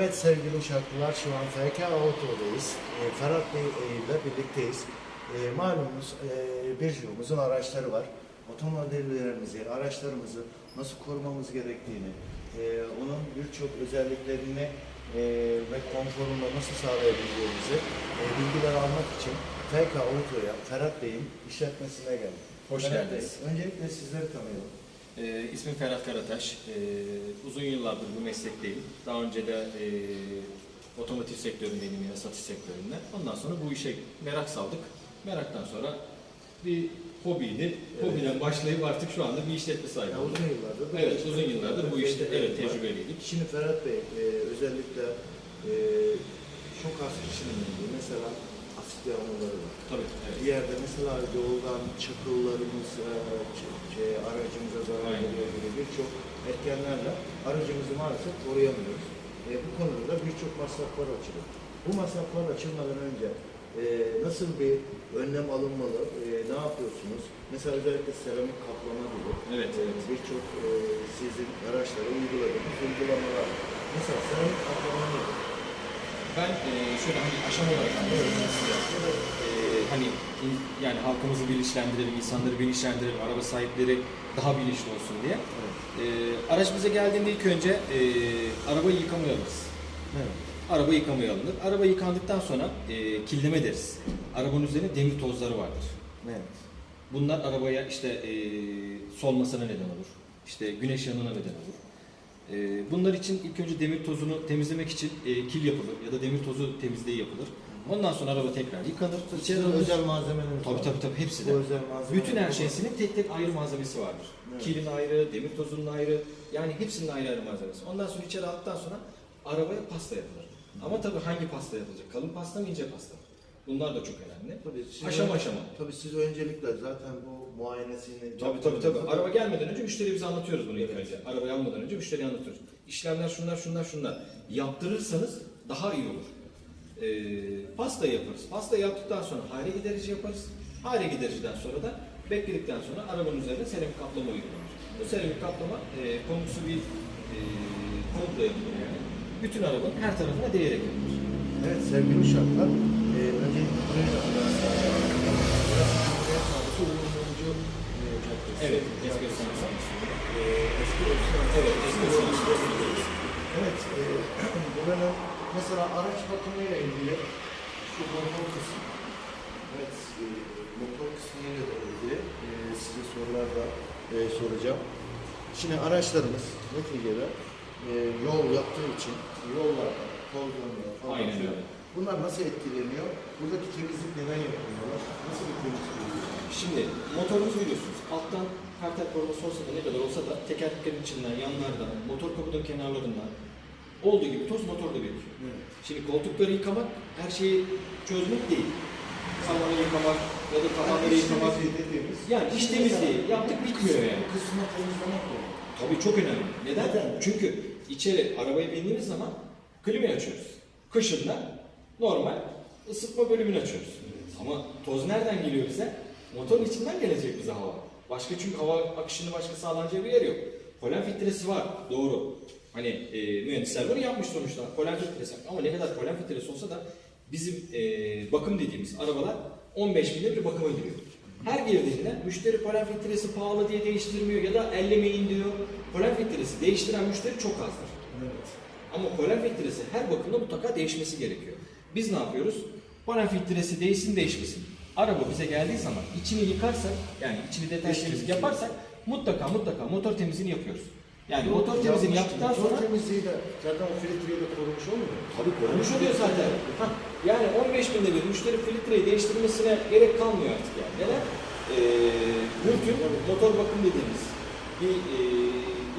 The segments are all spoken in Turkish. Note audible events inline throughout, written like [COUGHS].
Evet sevgili uşaklılar şu an FK Auto'dayız. E, Ferhat Bey e, ile birlikteyiz. E, malumunuz e, Birjumuzun araçları var. Otomobillerimizi, araçlarımızı nasıl korumamız gerektiğini, e, onun birçok özelliklerini e, ve konforunu nasıl sağlayabileceğimizi e, bilgiler almak için FK Auto'ya Ferhat Bey'in işletmesine geldik. Hoş geldiniz. Öncelikle sizleri tanıyalım. Ee, ismim Ferhat Karataş. Ee, uzun yıllardır bu meslekteyim. Daha önce de e, otomotiv sektöründeydim yine satış sektöründe. Ondan sonra bu işe merak saldık. Meraktan sonra bir hobiydi. Hobiden başlayıp artık şu anda bir işletme sahibi Ya, olduk. uzun yıllardır. Evet, uzun yıllardır bu işte evet tecrübeliydik. Şimdi Ferhat Bey e, özellikle e, çok az kişinin mesela asit yağmurları var. Tabii. Evet. Bir yerde mesela yoldan çakıllarımız e, şey, aracımıza zarar veriyor gibi birçok etkenlerle aracımızı maalesef koruyamıyoruz. E, bu konuda da birçok masraflar açılıyor. Bu masraflar açılmadan önce e, nasıl bir önlem alınmalı, e, ne yapıyorsunuz? Mesela özellikle seramik kaplama gibi Evet, e, evet. birçok e, sizin araçlara uyguladığınız uygulamalar. Mesela seramik kaplama nedir? Ben e, şöyle hani aşama olarak. E, hani yani halkımızı bilinçlendirelim, insanları bilinçlendirelim, araba sahipleri daha bilinçli olsun diye. Evet. E, araç bize geldiğinde ilk önce e, arabayı yıkamaya alırız. Evet. Araba yıkamaya alınır. Araba yıkandıktan sonra e, killeme deriz. Arabanın üzerinde demir tozları vardır. Evet. Bunlar arabaya işte e, solmasına neden olur. İşte güneş yanına neden olur. E, bunlar için ilk önce demir tozunu temizlemek için e, kil yapılır ya da demir tozu temizliği yapılır. Ondan sonra araba tekrar yıkanır. İçeri Sizin alınır. özel malzemeleriniz Tabii tabii tabii hepsi de. özel malzemeler. Bütün her şeysinin tek tek ayrı malzemesi vardır. Evet. Kilin ayrı, demir tozunun ayrı, yani hepsinin ayrı ayrı malzemesi. Ondan sonra içeri aldıktan sonra arabaya pasta yapılır. Ama tabii hangi pasta yapılacak? Kalın pasta mı, ince pasta mı? Bunlar da çok önemli. Tabii siz, Aşama aşama. Tabii siz öncelikle zaten bu muayenesini Tabii tabii tabii. Araba gelmeden önce müşteriye bize anlatıyoruz bunu ilk Evet. önce. Arabayı almadan önce müşteriye anlatıyoruz. İşlemler şunlar şunlar şunlar. Yaptırırsanız daha iyi olur. Ee, pasta yaparız. Pasta yaptıktan sonra hare giderici yaparız. Hare gidericiden sonra da bekledikten sonra arabanın üzerine seramik kaplama uygulanır. Bu seramik kaplama e, komutsu bir e, komutla yapılır yani. Bütün arabanın her tarafına değerek yapılır. Evet sevgili uşaklar, e, öncelikle buraya da Burası Cumhuriyet Mahallesi Uğurmumcu e, Caddesi. Evet, eski Osmanlı Sanatçısı. E, eski Osmanlı Evet, eski Osmanlı. Evet, e, [CLEARS THROAT] buranın mesela araç bakımıyla ilgili şu motor kısmı. Evet, e, motor kısmıyla da ilgili e, size sorular da e, soracağım. Şimdi araçlarımız neticede e, yol yaptığı için yollarda tozlanıyor falan. Aynen öyle. Bunlar nasıl etkileniyor? Buradaki temizlik neden yapılıyorlar? Nasıl bir temizlik oluyor? Şimdi motorumuzu biliyorsunuz. Alttan kartel koruması olsa da ne kadar olsa da tekerleklerin içinden, yanlardan, motor kaputun kenarlarından olduğu gibi toz motorda birikiyor. Evet. Şimdi koltukları yıkamak her şeyi çözmek değil. Samanı yıkamak ya da tabanları iş yıkamak. Yani iş temizliği yaptık bitmiyor yani. Bu kısmı temizlemek yok. Tabii çok önemli. Neden? Neden? Çünkü içeri arabaya bindiğimiz zaman klimayı açıyoruz. Kışında normal ısıtma bölümünü açıyoruz. Ama toz nereden geliyor bize? Motorun içinden gelecek bize hava. Başka çünkü hava akışını başka sağlanacağı bir yer yok. Polen filtresi var. Doğru. Hani e, mühendisler bunu yapmış sonuçta. Polen filtresi. Ama ne kadar polen filtresi olsa da bizim e, bakım dediğimiz arabalar 15 binde bir bakıma giriyor. Her girdiğinde müşteri polen filtresi pahalı diye değiştirmiyor ya da ellemeyin diyor. Polen filtresi değiştiren müşteri çok azdır. Evet. Ama polen filtresi her bakımda mutlaka değişmesi gerekiyor. Biz ne yapıyoruz? Polen filtresi değişsin değişmesin. Araba bize geldiği zaman içini yıkarsak, yani içini İç temizlik temizliği. yaparsak mutlaka mutlaka motor temizliğini yapıyoruz. Yani motor temizliğini yaptıktan motor sonra temizliği de zaten o filtreyi de korumuş olmuyor mu? tabii korumuş oluyor zaten. Hah, yani 15 binde bir müşteri filtreyi değiştirmesine gerek kalmıyor artık yani. Neden? Ee, Gürk'ün motor bakım dediğimiz bir e,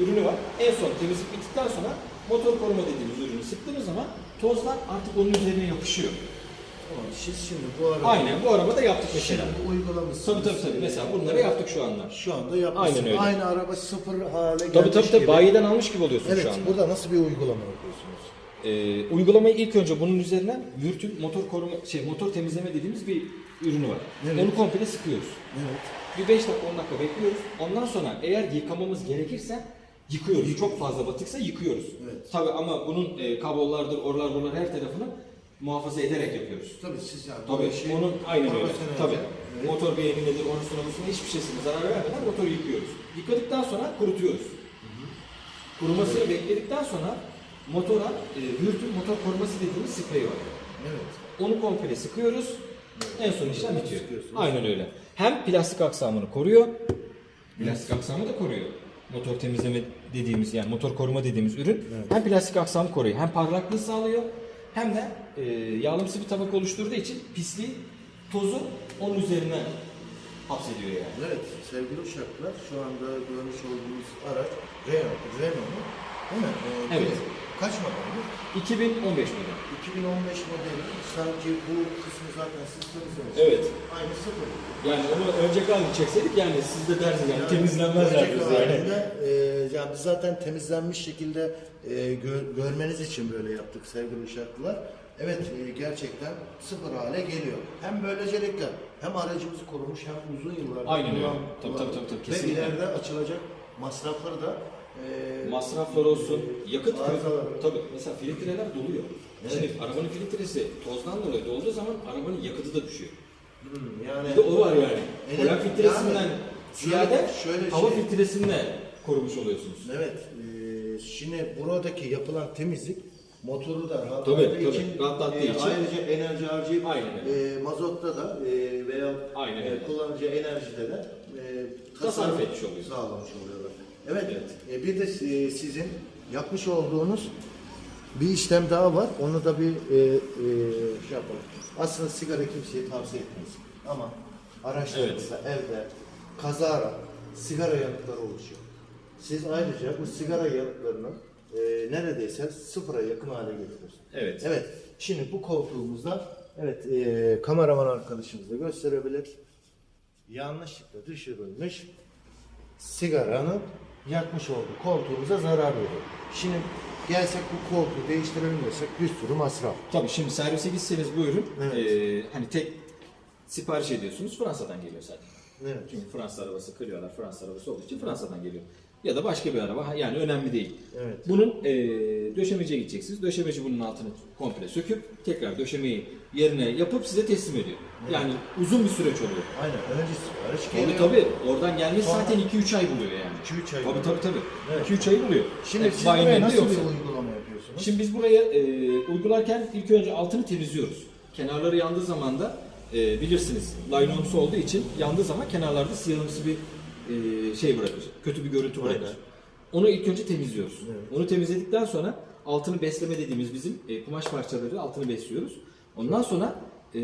ürünü var. En son temizlik bittikten sonra motor koruma dediğimiz ürünü sıktığımız zaman tozlar artık onun üzerine yapışıyor. Tamam. Siz şimdi bu arada Aynen bu arabada yaptık mesela. Şimdi uygulamışsınız. Tabii tabii tabii. Mesela bunları yaptık şu anda. Şu anda yapmışsınız. Aynen öyle. Aynı araba sıfır hale gelmiş Tabii tabii tabii gibi. bayiden almış gibi oluyorsun Evet, şu anda. burada nasıl bir uygulama yapıyorsunuz? Ee, uygulamayı ilk önce bunun üzerinden Vürt'ün motor koruma şey motor temizleme dediğimiz bir ürünü var. Evet. Onu komple sıkıyoruz. Evet. Bir 5 dakika 10 dakika bekliyoruz. Ondan sonra eğer yıkamamız gerekirse Yıkıyoruz. Çok fazla batıksa yıkıyoruz. Evet. Tabii ama bunun e, kablolardır, oralar bunlar her tarafını muhafaza ederek yapıyoruz. Tabii siz yani Tabii işi onun aynen öyle. Tabii. Evet. Motor beğeninedir, onun sunumuna hiçbir şeysine zarar vermeden motoru yıkıyoruz. Yıkadıktan sonra kurutuyoruz. Kurumasını bekledikten sonra motora e, Hürt'ün motor koruması dediğimiz sprey var. Evet. Onu komple sıkıyoruz. En son işlem bitiyor. Aynen öyle. Hem plastik aksamını koruyor. Plastik aksamı da koruyor. Motor temizleme dediğimiz yani motor koruma dediğimiz ürün hem plastik aksamı koruyor hem parlaklığı sağlıyor hem de e, yağlamsı bir tabaka oluşturduğu için pisliği, tozu onun üzerine hapsediyor yani. Evet sevgili uşaklar şu anda görmüş olduğunuz araç Renault, Renault'un değil mi? Ee, Evet. Kaç modeli? 2015 model. 2015 modeli sanki bu kısmı zaten temizlemişsiniz. Evet. Aynı sıfır. Yani onu önceki halini çekseydik yani siz de derdiniz yani, temizlenmez önceki derdiniz yani. e, yani biz zaten temizlenmiş şekilde e, gö- görmeniz için böyle yaptık sevgili uşaklılar. Evet e, gerçekten sıfır hale geliyor. Hem böylecelikle hem aracımızı korumuş hem uzun yıllar Aynen öyle. Tabii, tabii, tabii, tabii, Ve kesinlikle. ileride açılacak masrafları da e, Masraflar olsun, yakıt Arızalar. tabii mesela filtreler doluyor. Evet. Şimdi arabanın filtresi tozdan dolayı dolduğu zaman arabanın yakıtı da düşüyor. hmm, yani Bir de o var yani. Evet, Polen filtresinden yani ziyade şöyle- şöyle hava şey- filtresinden korumuş oluyorsunuz. Evet. e, şimdi buradaki yapılan temizlik motoru da rahatlattığı Tabii, tabii. için, Rahatlattığı e, için. ayrıca enerji harcayıp Aynen e, mazotta da e, veya Aynen e, kullanıcı enerjide de e, Tasarruf tasarruf etmiş oluyorsun. Sağlamış oluyorlar. Evet. Evet. E, bir de e, sizin yapmış olduğunuz bir işlem daha var. Onu da bir e, e, şey yapalım. Aslında sigara kimseye tavsiye etmeyiz. Ama araçlarınızda evde kazara sigara yanıkları oluşuyor. Siz ayrıca bu sigara yanıklarını e, neredeyse sıfıra yakın hale getiriyorsunuz. Evet. Evet. Şimdi bu koltuğumuzda evet e, kameraman arkadaşımız da gösterebilir. Yanlışlıkla düşürülmüş sigaranın yakmış olduğu koltuğumuza zarar veriyor. Şimdi gelsek bu koltuğu değiştirelim desek bir sürü masraf. Tabii şimdi servise gitseniz bu ürün Evet. e, hani tek sipariş ediyorsunuz Fransa'dan geliyor zaten. Evet. Çünkü Fransız arabası kırıyorlar. Fransız arabası olduğu için Fransa'dan geliyor. Ya da başka bir araba. Yani önemli değil. Evet. Bunun e, döşemeciye gideceksiniz. Döşemeci bunun altını komple söküp tekrar döşemeyi yerine yapıp size teslim ediyor. Yani uzun bir süreç oluyor. Aynen. Önce sipariş Tabii geliyor. tabii. Oradan gelmesi Sonra- zaten 2-3 ay buluyor yani. 2-3 ay Tabii tabii tabii. Evet. 2-3 ay buluyor. Şimdi Evet, siz buraya nasıl yoksa. bir uygulama yapıyorsunuz? Şimdi biz buraya e, uygularken ilk önce altını temizliyoruz. Kenarları yandığı zaman da e, bilirsiniz laylonumsu olduğu için yandığı zaman kenarlarda siyahımsı bir e, şey bırakır. Kötü bir görüntü bırakır. Aynen. Onu ilk önce temizliyoruz. Evet. Onu temizledikten sonra altını besleme dediğimiz bizim e, kumaş parçaları altını besliyoruz. Ondan sonra e,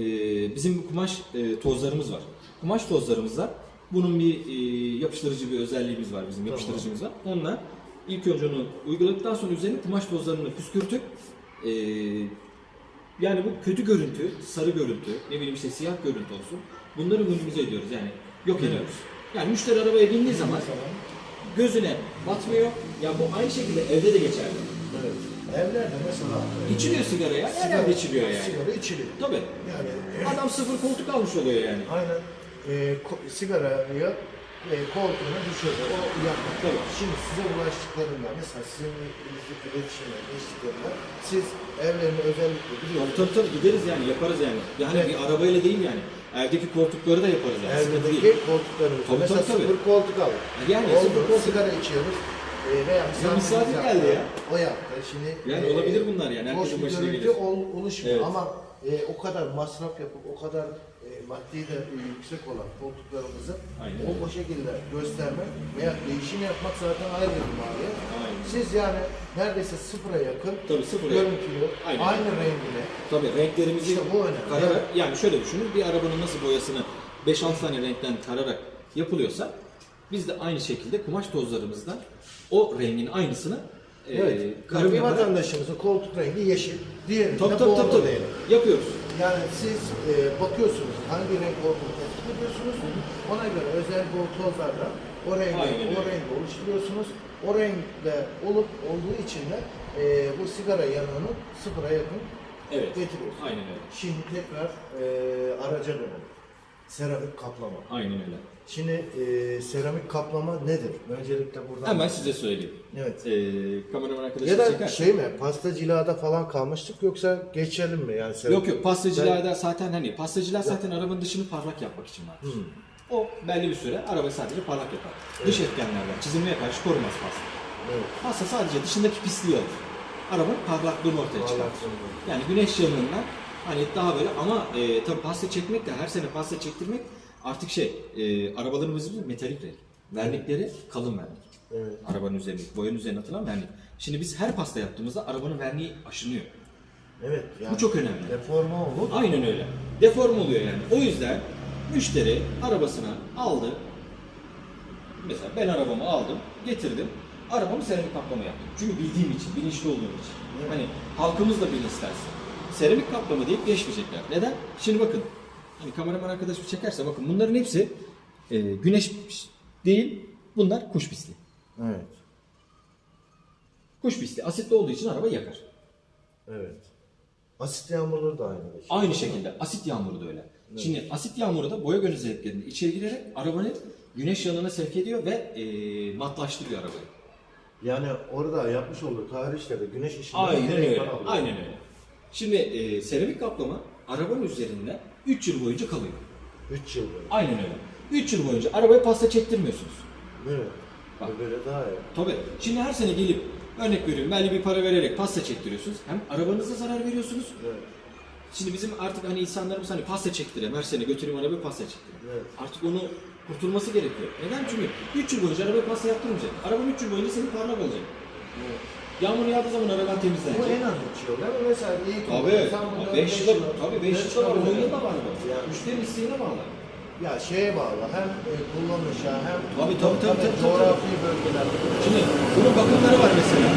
bizim kumaş e, tozlarımız var. Kumaş tozlarımızda bunun bir e, yapıştırıcı bir özelliğimiz var bizim yapıştırıcımız var. Onunla ilk önce onu uyguladıktan sonra üzerine kumaş tozlarını püskürtüp e, yani bu kötü görüntü, sarı görüntü, ne bileyim işte siyah görüntü olsun. Bunları minimize ediyoruz yani yok ediyoruz. Yani müşteri arabaya bindiği zaman gözüne batmıyor. Ya bu aynı şekilde evde de geçerli. Evet. Evlerde mesela e, İçiliyor sigara ya. Her yerde içiliyor yani. Sigara içiliyor. Tabii. Yani Adam sıfır koltuk almış oluyor yani. aynen e, ko- sigarayı e, koltuğuna düşürüyor. O yapmak. Tabii. Şimdi size ulaştıklarında mesela sizin iletişimle geçtiklerinde siz evlerini özellikle biliyorsunuz. tabii, tabii gideriz yani yaparız yani. Yani Evet. bir arabayla değil yani. Evdeki koltukları da yaparız yani. Evdeki değil. koltuklarımızda Tabii, mesela tabii, tabii. sıfır koltuk alın. Yani Oldu, sıfır koltuk. sigara içiyoruz. E, veya misafir yaptı, geldi ya. O yaptı. Şimdi Yani e, olabilir bunlar yani, herkesin başına gelir. ol- oluşmuyor Evet. ama e, o kadar masraf yapıp o kadar maddi de e, yüksek olan koltuklarımızı Aynen o, o şekilde göstermek veya değişim yapmak zaten ayrı bir maliyet. Aynen. Siz yani neredeyse sıfıra yakın Tabii sıfıra görüntülü, Aynen. aynı rengine Tabii renklerimizi İşte bu önemli. kararak yani şöyle düşünün bir arabanın nasıl boyasını 5-6 tane renkten kararak yapılıyorsa biz de aynı şekilde kumaş tozlarımızdan o rengin aynısını e, Evet. Yani bir vatandaşımızın koltuk rengi yeşil, diğerinde tabii tabii bordo tabii, tabii. diyelim. yapıyoruz. Yani siz e, bakıyorsunuz hangi renk olduğunu tespit ediyorsunuz. Ona göre özel bu tozlarla o rengi, Aynen o rengi oluşturuyorsunuz. O renkte olup olduğu için de e, bu sigara yanığını sıfıra yakın Evet. getiriyorsunuz. Aynen öyle. Şimdi tekrar e, araca dönelim. Seramik kaplama. Aynen öyle. Şimdi e, seramik kaplama nedir? Öncelikle buradan... Hemen size söyleyeyim. Evet. Ee, kameraman arkadaşım Ya da çeker. şey mi, pasta cilada falan kalmıştık yoksa geçelim mi yani seramik? Yok yok pastacılarda zaten hani pastacılar zaten arabanın dışını parlak yapmak için vardır. Hmm. O belli bir süre araba sadece parlak yapar. Dış etkenlerden çizilmeye karşı korumaz pasta. Evet. Pasta sadece dışındaki pisliği alır. Arabanın parlaklığını ortaya. Parlaklığını. Yani güneş yanığından hani daha böyle ama e, tabii pasta çekmek de her sene pasta çektirmek artık şey e, arabalarımızın metalik renk. Vernikleri kalın vernik. Evet. Arabanın üzerine, boyanın üzerine atılan vernik. Şimdi biz her pasta yaptığımızda arabanın verniği aşınıyor. Evet. Yani Bu çok önemli. Deforme olur. Aynen öyle. Deform oluyor yani. O yüzden müşteri arabasına aldı. Mesela ben arabamı aldım, getirdim. Arabamı seramik kaplama yaptım. Çünkü bildiğim için, bilinçli olduğum için. Evet. Hani halkımız da bilinçlensin. Seramik kaplama deyip geçmeyecekler. Neden? Şimdi bakın. Hani kameraman arkadaşım çekerse bakın bunların hepsi e, güneş değil. Bunlar kuş pisliği. Evet. Kuş pisliği asitli olduğu için araba yakar. Evet. Asit yağmurları da aynı. şey. Aynı şekilde asit yağmuru da öyle. Şimdi asit yağmuru da boya gönül zevklerinde içeri girerek arabanın güneş yanına sevk ediyor ve e, matlaştırıyor arabayı. Yani orada yapmış olduğu tarihçede güneş ışığını Aynen öyle. Aynen öyle. Şimdi e, seramik kaplama arabanın üzerinde 3 yıl boyunca kalıyor. 3 yıl böyle. Aynen öyle. 3 yıl boyunca arabaya pasta çektirmiyorsunuz. Evet. Bak. Böyle daha iyi. Tabii. Şimdi her sene gelip örnek veriyorum belli bir para vererek pasta çektiriyorsunuz. Hem arabanıza zarar veriyorsunuz. Evet. Şimdi bizim artık hani insanlarımız hani pasta çektireyim her sene götüreyim arabaya pasta çektireyim. Evet. Artık onu kurtulması gerekiyor. Neden? Çünkü 3 yıl boyunca arabaya pasta yaptırmayacak. Araban 3 yıl boyunca senin parlak olacak. evet. Yağmur yağdığı zaman araban Bu temizlenecek. en az 3 yıl değil mi? Mesela iyi Tabii. Bundan 5 beş yılda, yıl- tabii 5 beş yılda var, yıl 10 yılda var bu. Yani. Müşterinin isteğine bağlı. Ya şeye bağlı. Hem e, kullanışa hem Tabii, tabii, tabii, tabii, coğrafi bölgeler. Şimdi bunun bakımları var mesela.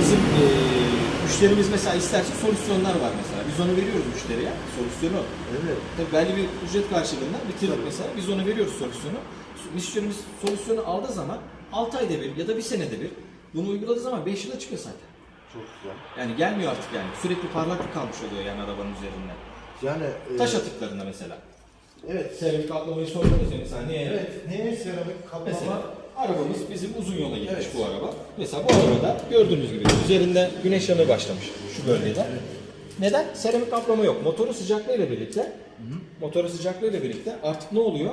Bizim eee müşterimiz mesela isterse solüsyonlar var mesela. Biz onu veriyoruz müşteriye. Solüsyonu. Evet. Tabii belli bir ücret karşılığında bitirdik mesela. Biz onu veriyoruz solüsyonu. Müşterimiz solüsyonu aldığı zaman 6 ayda bir ya da bir senede bir bunu uyguladığı zaman 5 yıla çıkıyor zaten. Çok güzel. Yani gelmiyor artık yani. Sürekli parlaklık kalmış oluyor yani arabanın üzerinde. Yani e, Taş atıklarında mesela. Evet. Seramik kaplamayı sordunuz ya mesela niye? Evet. Neye seramik kaplama? Mesela arabamız bizim uzun yola gitmiş Evet. bu araba. Mesela bu arabada gördüğünüz gibi üzerinde güneş yanığı başlamış şu bölgede. Neden? Seramik kaplama yok. Motorun sıcaklığıyla birlikte motorun sıcaklığıyla birlikte artık ne oluyor?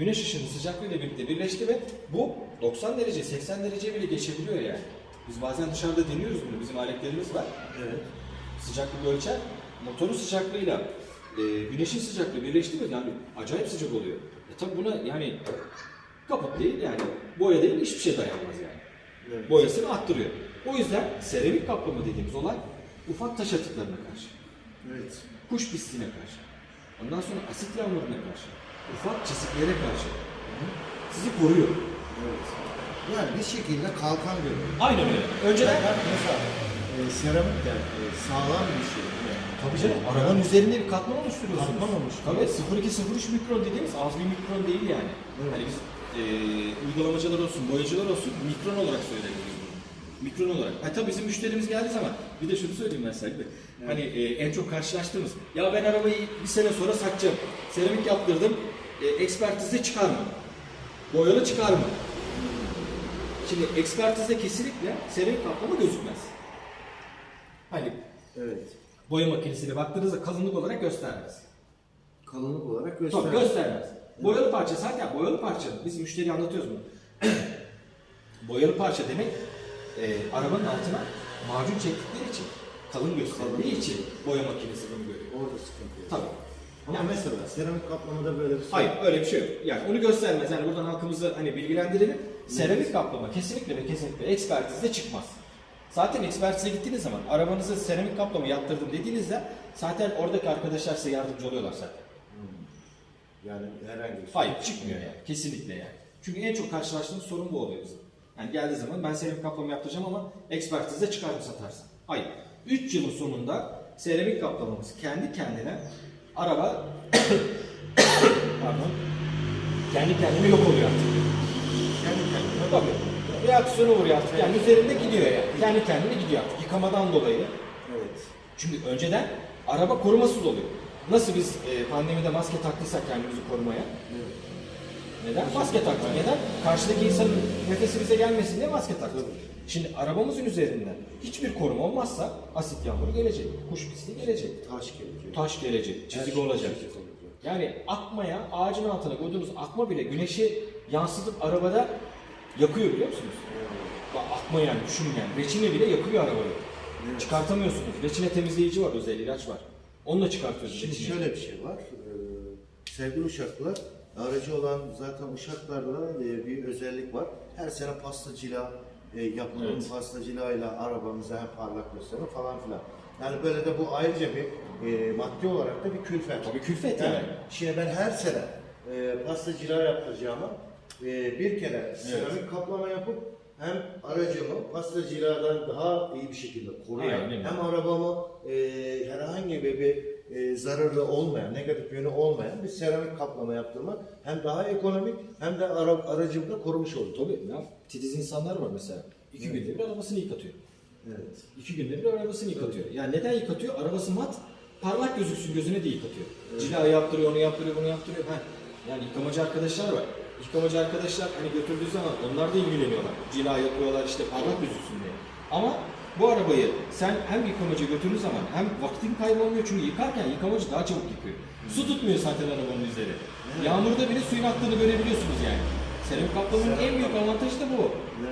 Güneş ışını sıcaklığıyla birlikte birleşti ve bu 90 derece 80 derece bile geçebiliyor yani. Biz bazen dışarıda deniyoruz bunu. Bizim aletlerimiz var. Evet. Sıcaklık ölçer. Motorun sıcaklığıyla e, güneşin sıcaklığı birleşti mi yani acayip sıcak oluyor. E tabi buna yani kaput değil yani boya değil hiçbir şey dayanmaz yani. Evet. Boyasını attırıyor. O yüzden seramik kaplama dediğimiz olay ufak taş atıklarına karşı, Evet. kuş pisliğine karşı, ondan sonra asit yağmuruna karşı, ufak çiziklere karşı sizi koruyor. Evet. Yani bir şekilde kalkan görüyor. Aynen öyle. Önceden Ben mesela e, seramik de e, sağlam bir şey. Tabii canım arabanın üzerinde bir katman oluşturuyorsunuz. Katman oluşturuyor. Tabii 0,2-0,3 mikron dediğimiz az bir mikron değil yani. Evet. Hani biz e, uygulamacılar olsun, boyacılar olsun mikron olarak söyleniyoruz bunu. Mikron olarak. Ha tabii bizim müşterimiz geldiği zaman bir de şunu söyleyeyim ben Saygı Bey. Hani e, en çok karşılaştığımız ya ben arabayı bir sene sonra satacağım. Seramik yaptırdım. E, ekspertizde çıkar mı? Boyalı çıkar mı? Şimdi ekspertizde kesinlikle seramik kaplama gözükmez. Hani Evet. boya makinesiyle baktığınızda kalınlık olarak göstermez. Kalınlık olarak Tabii gösteriyor. göstermez. Boyalı parça zaten boyalı parça. Biz müşteriye anlatıyoruz bunu. [CLEARS THROAT] boyalı parça demek e, arabanın altına macun çektikleri için, kalın gösterdiği için boya makinesi bunu görüyor. Orada sıkıntı yok. Tabii. Ama mesela seramik kaplamada böyle bir şey Hayır öyle bir şey yok. Yani onu göstermez. Yani buradan halkımızı hani bilgilendirelim. Seramik kaplama kesinlikle ve kesinlikle ekspertizde çıkmaz. Zaten ekspertize gittiğiniz zaman arabanızı seramik kaplama yaptırdım dediğinizde zaten oradaki arkadaşlar size yardımcı oluyorlar zaten. Yani herhangi bir şey. Hayır çıkmıyor yani. Kesinlikle yani. Çünkü en çok karşılaştığımız sorun bu oluyor bizim. Yani geldiği zaman ben seramik kaplama yaptıracağım ama ekspertizde çıkar mı satarsın? Hayır. 3 yılın sonunda seramik kaplamamız kendi kendine araba [COUGHS] pardon kendi kendine yok oluyor artık. Kendi kendine tabii. Reaksiyona uğruyor artık. Yani üzerinde gidiyor yani. Kendi kendine gidiyor artık. Yıkamadan dolayı. Evet. Çünkü önceden araba korumasız oluyor. Nasıl biz e, pandemide maske taktıysak kendimizi korumaya, Evet. Neden? Maske taktık. Neden? Karşıdaki insanın nefesi bize gelmesin diye maske taktık. Şimdi arabamızın üzerinden hiçbir koruma olmazsa asit yağmuru gelecek, kuş pisliği gelecek, Taş gelecek. taş gelecek, çizik şey olacak. çizik olacak. Yani akmaya, ağacın altına koyduğunuz akma bile güneşi yansıtıp arabada yakıyor biliyor musunuz? Bak akma yani düşünmeyen. Reçine bile yakıyor arabayı. Evet. Çıkartamıyorsunuz. Reçine temizleyici var, özel ilaç var. Onunla çıkartıyoruz Şimdi reçineyi. şöyle bir şey var. Ee, sevgili uşaklar, aracı olan zaten uşaklarda e, bir özellik var. Her sene pasta cila e, yapılır. Evet. Pasta cilayla arabamıza hem parlak gösterir falan filan. Yani böyle de bu ayrıca bir e, maddi olarak da bir külfet. Tabii külfet Yani yani. şimdi ben her sene e, pasta cila yaptıracağıma e, bir kere seramik kaplama yapıp hem aracımı pasta ciladan daha iyi bir şekilde koruyan Aynen hem arabamı e, herhangi bir, bir e, zararlı olmayan, negatif yönü olmayan bir seramik kaplama yaptırmak hem daha ekonomik hem de ara, aracımı da korumuş olur. Tabii ya titiz insanlar var mesela. İki Evet. günde bir arabasını yıkatıyor. Evet. İki günde bir arabasını yıkatıyor. Yani neden yıkatıyor? Arabası mat, parlak gözüksün gözüne de yıkatıyor. Cila yaptırıyor, onu yaptırıyor, bunu yaptırıyor. Ha. Yani yıkamacı arkadaşlar var. Yıkamacı arkadaşlar hani götürdüğü zaman onlar da ilgileniyorlar. Cila yapıyorlar işte parlak gözüksün diye. Ama bu arabayı sen hem yıkamacı götürdüğün zaman hem vaktin kaybolmuyor çünkü yıkarken yıkamacı daha çabuk yıkıyor. Su tutmuyor zaten arabanın üzeri. Yağmurda bile suyun aktığını görebiliyorsunuz yani. Seramik kaplamanın en büyük avantajı da bu.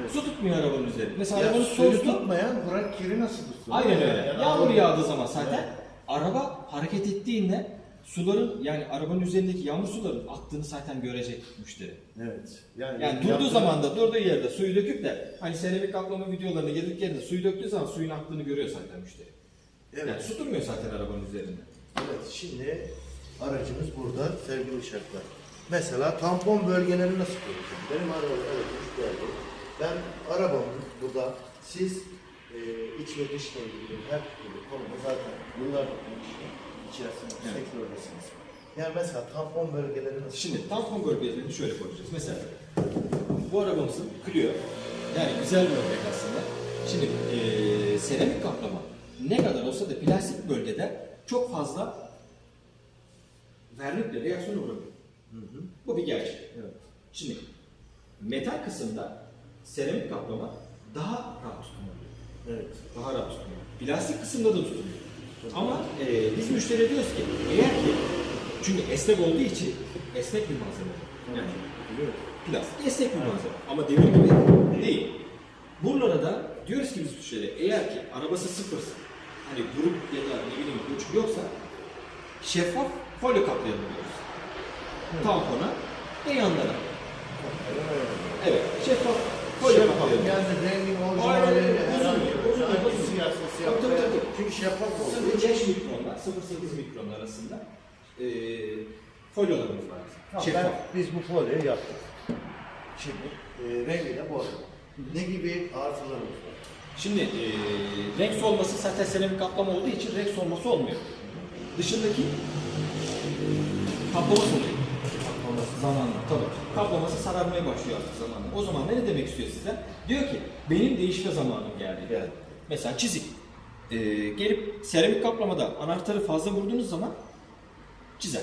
Evet. Su tutmuyor arabanın üzeri. Mesela Ya arabanın suyu tutmayan bırak kiri nasıl tutsun? Aynen öyle. Yani Yağmur yağdığı zaman zaten Evet. araba hareket ettiğinde suların yani arabanın üzerindeki yağmur suların aktığını zaten görecek müşteri. Evet. Yani, Yani durduğu yaptığı- zaman da durduğu yerde suyu döküp de hani seramik kaplama videolarına gelip yerinde suyu döktüğü zaman suyun aktığını görüyor zaten müşteri. Evet. Yani su durmuyor zaten arabanın üzerinde. Evet, şimdi aracımız burada sevgili uşaklar. Mesela tampon bölgeleri nasıl koruyacağım? Benim arabam evet geldi. Ben arabamı burada siz e, iç ve dışla ilgili her türlü konuda zaten yıllardır işin içerisinde Evet. sektördesiniz. Yani mesela tampon bölgeleri nasıl? Şimdi tampon bölgelerini şöyle koyacağız. Mesela bu arabamızın Clio yani güzel bir örnek aslında. Şimdi eee seramik kaplama ne kadar olsa da plastik bölgede çok fazla vernikle reaksiyona uğramıyor. Bu bir gerçek. Evet. Şimdi metal kısımda seramik kaplama daha rahat tutunabiliyor. Evet. Daha rahat tutunuyor. Plastik kısımda da tutunuyor. Ama e, biz müşteriye diyoruz ki eğer ki çünkü esnek olduğu için esnek bir malzeme. Yani plastik esnek bir malzeme. Ama demir gibi değil. Buralara da diyoruz ki biz müşteriye eğer ki arabası sıfırsa hani grup ya da ne bileyim uç yoksa şeffaf folyo kaplayalım diyoruz. Tampona ve yanlara. Evet, şeffaf folyo kaplayalım. Yani rengin Aynen orijinali siyahsa siyah. Tabii, tabii, tabii. Çünkü şeffaf için 0.5 mikronla 0.8 mikron arasında e, folyolarımız var. Tamam, Şeffaf. ben, biz bu folyoyu yaptık. Şimdi e, rengi de bu arada. Ne gibi artılarımız var? Şimdi e, renk solması zaten seramik kaplama olduğu için renk solması olmuyor. Dışındaki kaplama soluyor. Kaplaması zamanla tabii. Kaplaması sararmaya başlıyor artık zamanla. O zaman ne demek istiyor size? Diyor ki benim değişme zamanım geldi. Geldi. Mesela çizik. E, gelip seramik kaplamada anahtarı fazla vurduğunuz zaman çizer.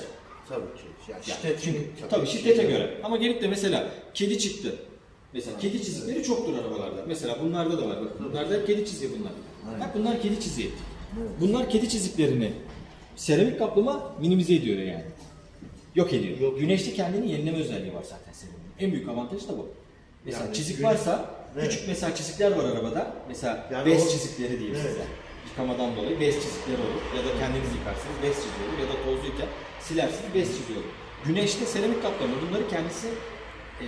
Tabii ki. Yani Yani şiddet çünkü tabii tabii şiddete şey- göre. Ama gelip de mesela kedi çıktı. Mesela kedi çizikleri çoktur arabalarda. Mesela bunlarda da var. Bakın bunlarda hep kedi çiziği bunlar. Aynen. Bak bunlar kedi çiziği. Evet. Bunlar kedi çiziklerini seramik kaplama minimize ediyor yani. Yok ediyor. Yok. Güneşte kendini yenileme özelliği var zaten seramiğin. En büyük avantajı da bu. Mesela Yani çizik güneş- varsa Evet. küçük mesela çizikler var arabada. Mesela Yani bez o- çizikleri diyeyim Evet. size. Yıkamadan dolayı bez çizikleri olur. Ya da kendiniz yıkarsınız bez çiziği olur. Ya da tozluyken silersiniz bez çiziği olur. Güneşte seramik kaplama bunları kendisi eee,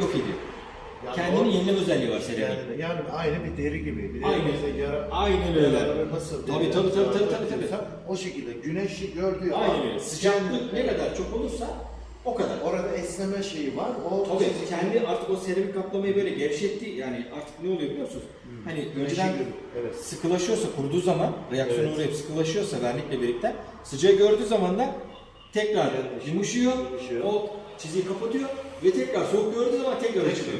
yok ediyor. Yani Kendini yenileme özelliği var seramiğin. Yani, yani aynı bir deri gibi. Bir Aynen. derimize yara, Aynen öyle. yaraları nasıl Tabii, deri tabii, tabii, tabii, tabii, tabii. O şekilde güneşi gördüğü Aynen. Sıcaklık ne kadar çok olursa o kadar. Orada esneme şeyi var. O Tabii kendi artık o seramik kaplamayı böyle gevşetti. Yani artık ne oluyor biliyor musunuz? Hani önceden görüyor, evet. sıkılaşıyorsa kuruduğu zaman reaksiyona Evet. uğrayıp sıkılaşıyorsa vernikle birlikte sıcağı gördüğü zaman da tekrar Evet. yumuşuyor. Yumuşuyor. O çiziyi kapatıyor ve tekrar soğuk gördüğü zaman tekrar açılıyor.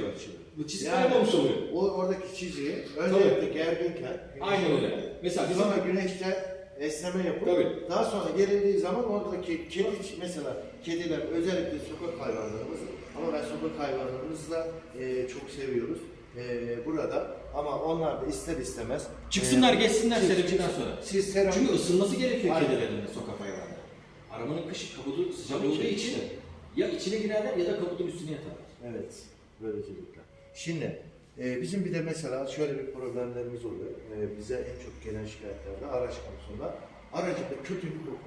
Bu çizik kaybolmuş oluyor. O oradaki çiziyi öncelikle gerginken Aynen öyle. Mesela bizim sonra güneşte esneme yapıp Tabii. daha sonra gelindiği zaman oradaki kedi mesela kediler özellikle sokak hayvanlarımız ama ben sokak hayvanlarımızı da e, çok seviyoruz e, burada ama onlar da ister istemez Çıksınlar, e, geçsinler siz- sonra. Siz seramik Çünkü ısınması gerekiyor Aynen. kedilerin de sokak hayvanları. Arabanın kışı kabudu sıcak Tabii ki, olduğu için ya içine girerler ya da kabudun üstüne yatarlar. Evet, böylelikle. Şimdi e, bizim bir de mesela şöyle bir problemlerimiz oluyor. E, bize en çok gelen şikayetlerde araç konusunda aracında kötü bir koku.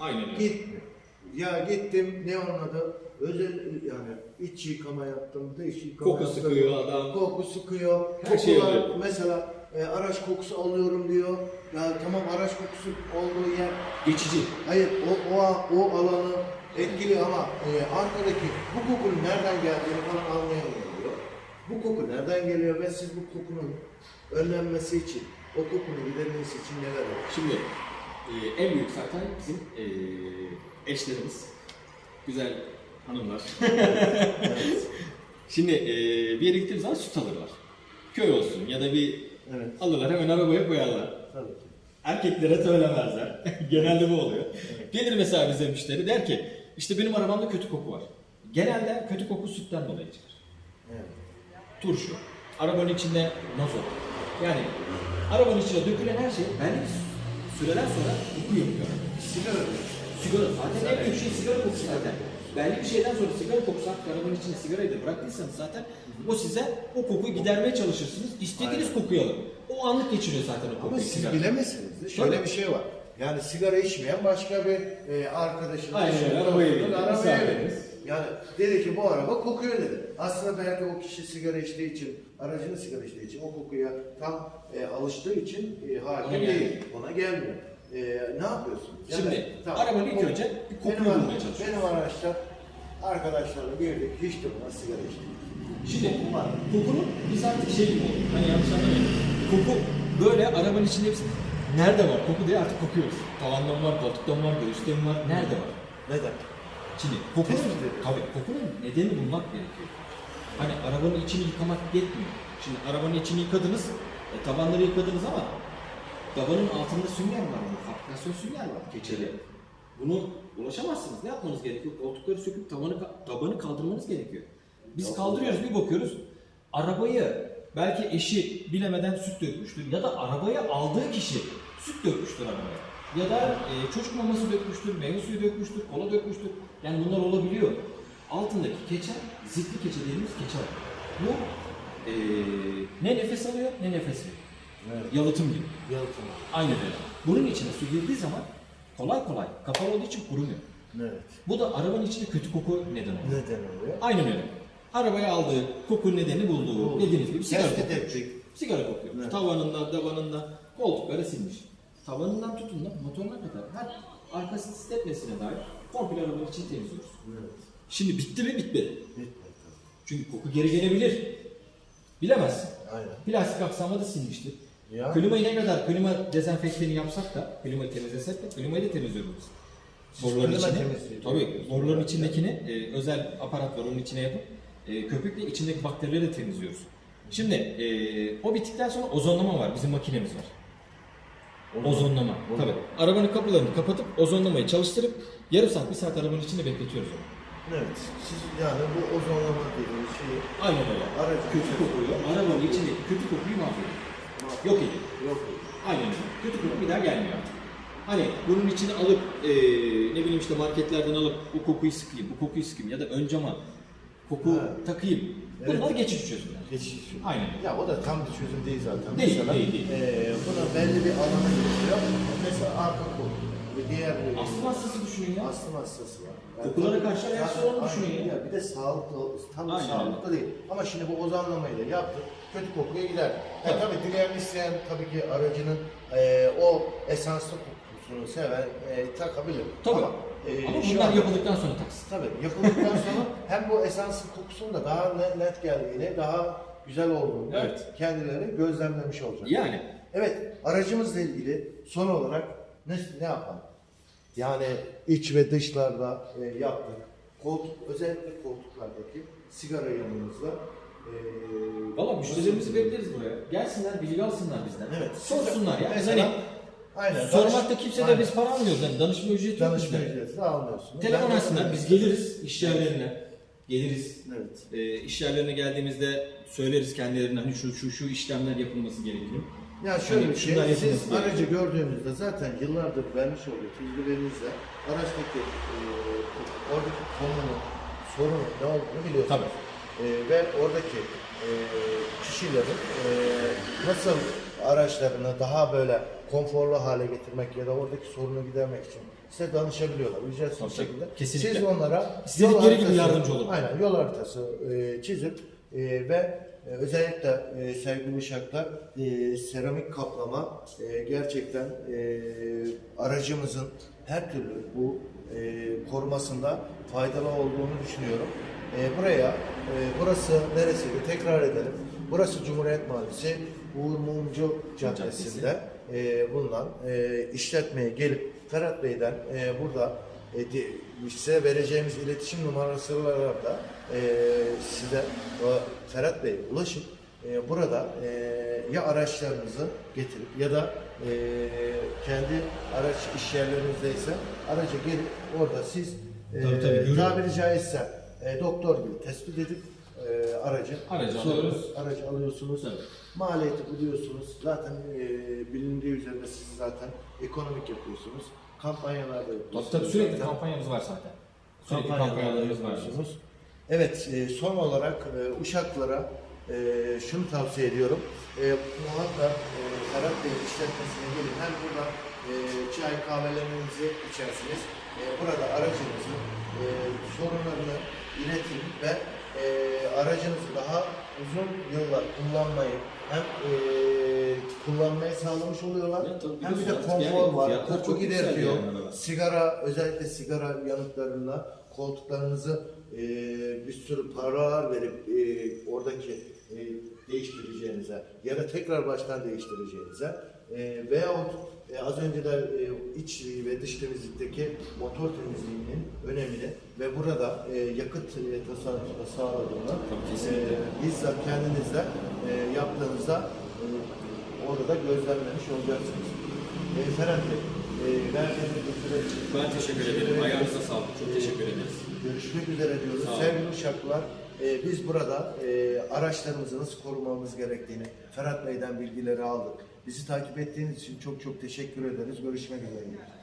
Aynen öyle. Gitmiyor. Ya gittim ne onun adı? Özel yani iç yıkama yaptım, dış yıkama Koku yaptım. sıkıyor adam. Koku sıkıyor. Her şey Kokular, oluyor. mesela e, araç kokusu alıyorum diyor. Ya tamam araç kokusu olduğu yer Geçici. Hayır, o, o, o alanı etkili ama e, arkadaki bu kokunun nereden geldiğini falan anlayamıyor. Bu koku nereden geliyor ve siz bu kokunun önlenmesi için, o kokunun giderilmesi için neler yapıyorsunuz? Şimdi e, en büyük zaten bizim e, eşlerimiz, güzel hanımlar. [LAUGHS] Evet. Şimdi e, bir yere gittiğimiz zaman süt alırlar. Köy olsun ya da bir evet, alırlar hemen arabaya koyarlar. tabii ki. Erkeklere söylemezler. [LAUGHS] Genelde bu oluyor. Gelir mesela bize müşteri der ki işte benim arabamda kötü koku var. Genelde kötü koku sütten dolayı çıkar. Evet. Turşu, arabanın içinde nazot. Yani arabanın içine dökülen her şey bir süreden sonra koku yapıyor. Sigara Sigara zaten en büyük şey sigara kokusu zaten. Belli bir şeyden sonra sigara kokusu artık arabanın içinde sigarayı da bıraktıysanız zaten o size o kokuyu gidermeye çalışırsınız. İstediğiniz Aynen. kokuyu alın. O anlık geçiriyor zaten o kokuyu. Ama siz sigara. bilemezsiniz de şöyle Tabii. bir şey var. Yani sigara içmeyen başka bir e, arkadaşınız, Aynen arabaya arabaya. Yani dedi ki bu araba kokuyor dedi. Aslında belki o kişi sigara içtiği için, aracını sigara içtiği için o kokuya tam e, alıştığı için e, hakim Ona değil. Ona gelmiyor. E, ne yapıyorsunuz? Ya Şimdi, da- arabanın ilk önce bir kokuyu benim, bulmaya çalışıyoruz. Benim araçta arkadaşlarla girdik, hiç buna sigara içtik. Şimdi Koku var. kokunun biz artık şey gibi oldu. Hani yanlış anlamayın. Koku böyle arabanın içinde hepsi nerede var koku diye artık kokuyoruz. Tavandan var, koltuktan var, göğüsten var. Nerede var? Neden? Şimdi kokunun, Tespit ediyoruz. tabii kokunun nedenini bulmak gerekiyor. Hani arabanın içini yıkamak yetmiyor. Şimdi arabanın içini yıkadınız, e, tabanları yıkadınız ama tabanın altında sünger var. Bunun fabrikasyon sünger var, keçeli. Bunu ulaşamazsınız. Ne yapmanız gerekiyor? Koltukları söküp tabanı, tabanı kaldırmanız gerekiyor. Biz kaldırıyoruz, bir bakıyoruz. Arabayı belki eşi bilemeden süt dökmüştür ya da arabayı aldığı kişi süt dökmüştür arabaya. Ya da e, çocuk maması dökmüştür, meyve suyu dökmüştür, kola dökmüştür. Yani bunlar olabiliyor. Altındaki keçe, zikli keçe dediğimiz keçe var. Bu e, ne nefes alıyor ne nefes veriyor. Evet. Yalıtım gibi. Yalıtım. Aynen öyle. Bunun içine su girdiği zaman kolay kolay kapalı olduğu için kurumuyor. Evet. Bu da arabanın içinde kötü koku neden oluyor. Neden oluyor? Aynen öyle. Arabaya aldığı koku nedeni bulduğu Buldu. dediğiniz gibi sigara Tespit kokuyor. ettik. Sigara kokuyor. Evet. Tavanından, tabanından, koltuklara silmiş. Tavanından tutun da motoruna kadar her arka stepnesine dair komple arabanın içini temizliyoruz. Evet. Şimdi bitti mi bitmedi. Bitmedi. Çünkü koku geri gelebilir. Bilemezsin. Aynen. Plastik aksama da silmiştir. Ya. Klimayı ne kadar klima dezenfektörünü yapsak da, klimayı temizlesek de klimayı da temizliyoruz. Boruların içine, tabii boruların içindekini e, özel aparat var onun içine yapıp e, köpükle içindeki bakterileri de temizliyoruz. Şimdi e, o bittikten sonra ozonlama var. Bizim makinemiz var. Ozonlama. Ozon. Tabii. Arabanın kapılarını kapatıp ozonlamayı çalıştırıp yarım saat, bir saat arabanın içinde bekletiyoruz onu. Evet. Siz yani bu ozonlama dediğiniz şeyi Aynen öyle. Aracın kötü kokuyu, arabanın içindeki kötü kokuyu mahvediyor. Yok ediyor. yok. Aynen öyle. Kötü koku bir daha gelmiyor artık. Hani bunun içine alıp eee, ne bileyim işte marketlerden alıp bu kokuyu sıkayım, bu kokuyu sıkayım ya da ön cama koku Ha. takayım. Bunlar Evet. geçici çözümler. Geçiş. Aynen. Ya o da tam bir çözüm değil zaten. Değil, Mesela, değil, değil. eee, buna belli bir alana getiriyor. Mesela arka ve diğer bir Astım hastası düşünün ya. astım hastası var. Kokulara karşı reaksiyonu Aynen, düşünün ya. Bir de sağlıklı, tam Aynen sağlıklı değil. Ama şimdi bu ozanlamayı da yaptık. Kötü kokuya gider. E, Tabii. dileyen isteyen tabii ki aracının eee, o esanslı kokusunu seven eee, takabilir. Tabii. Ama, Ama, eee, şu bunlar anda- yapıldıktan sonra taksın. Tabii yapıldıktan sonra hem bu esansın kokusunun da daha net, net geldiğini, daha güzel olduğunu da Evet. kendileri gözlemlemiş olacak. Yani Evet, aracımızla ilgili son olarak ne, ne yapalım? Yani iç ve dışlarda e, yaptık. Koltuk, özellikle koltuklardaki sigara yanımızda. E, valla müşterilerimizi bekleriz buraya. Gelsinler bilgi alsınlar bizden. Evet. Sorsunlar ya. Mesela Hani Aynen. Sormakta kimse de Aynen. biz para almıyoruz yani danışma ücreti yok Danışma bizde. almıyorsunuz. Telefon açsınlar biz geliriz iş yerlerine. Geliriz. Evet. E, iş yerlerine geldiğimizde söyleriz kendilerine hani şu şu şu işlemler yapılması gerekiyor. Ya şöyle Hani bir şey, siz gerekiyor. aracı gördüğünüzde zaten yıllardır vermiş olduğu tecrübenizle araçtaki e, oradaki konunun, sorunun ne olduğunu biliyorsunuz. Tabii. E, ve oradaki e, kişilerin e, nasıl araçlarını daha böyle konforlu hale getirmek ya da oradaki sorunu gidermek için size danışabiliyorlar ücretsiz Tabii, şekilde. kesinlikle. Siz onlara İstedikleri yol gibi haritası- yardımcı olun. Aynen yol haritası e, çizip e, ve e, özellikle e, sevgili uşaklar e, seramik kaplama e, gerçekten e, aracımızın her türlü bu e, korumasında faydalı olduğunu düşünüyorum. E, buraya, e, burası neresiydi tekrar edelim. Burası Cumhuriyet Mahallesi Uğur Mumcu Caddesi'nde e, bulunan e, işletmeye gelip Ferhat Bey'den e, burada size vereceğimiz iletişim numaralarıyla da e, size o Ferhat Bey ulaşıp e, burada e, ya araçlarınızı getirip ya da e, kendi araç iş yerlerinizdeyse araca gelip orada siz e, Tabii, tabii, görüyorum. tabiri caizse e, doktor gibi tespit edip e, aracı Aracı alıyoruz. aracı alıyorsunuz. Tabii. Maliyeti ödüyorsunuz. Zaten e, bilindiği üzere siz zaten ekonomik yapıyorsunuz. Kampanyalarda Tabii yapıyorsunuz. tabii sürekli Zaten kampanyamız var zaten. Sürekli kampanyalarda kampanyalarımız var. yapıyorsunuz. Evet, e, son olarak e, Uşaklara e, şunu tavsiye ediyorum. E, muhakkak e, Ferhat Bey işletmesine gelin. Hem burada e, çay kahvelerinizi içersiniz. E, burada aracınızın e, sorunlarını iletin ve e, aracınızı daha uzun yıllar kullanmayı hem e, kullanmayı sağlamış oluyorlar Ya tabii hem bir de konfor yani var, koku gidertiyor. yani. Sigara, özellikle sigara yanıklarında koltuklarınızı e, bir sürü paralar verip e, oradaki e, değiştireceğinize ya da tekrar baştan değiştireceğinize e, veyahut e, az önce de e, iç ve dış temizlikteki motor temizliğinin önemini ve burada e, yakıt e, tasarrufu da sağladığını e, bizzat kendinizde e, yaptığınızda e, orada da gözlemlemiş olacaksınız. E, Ferhat Bey, e, verdiğiniz için Ben teşekkür ederim. Ayağınıza sağlık. Çok teşekkür ederiz. Görüşmek üzere diyoruz. Sağ olun. Sevgili uşaklar, e, biz burada e, araçlarımızı nasıl korumamız gerektiğini Ferhat Bey'den bilgileri aldık. Bizi takip ettiğiniz için çok çok teşekkür ederiz. Görüşmek üzere.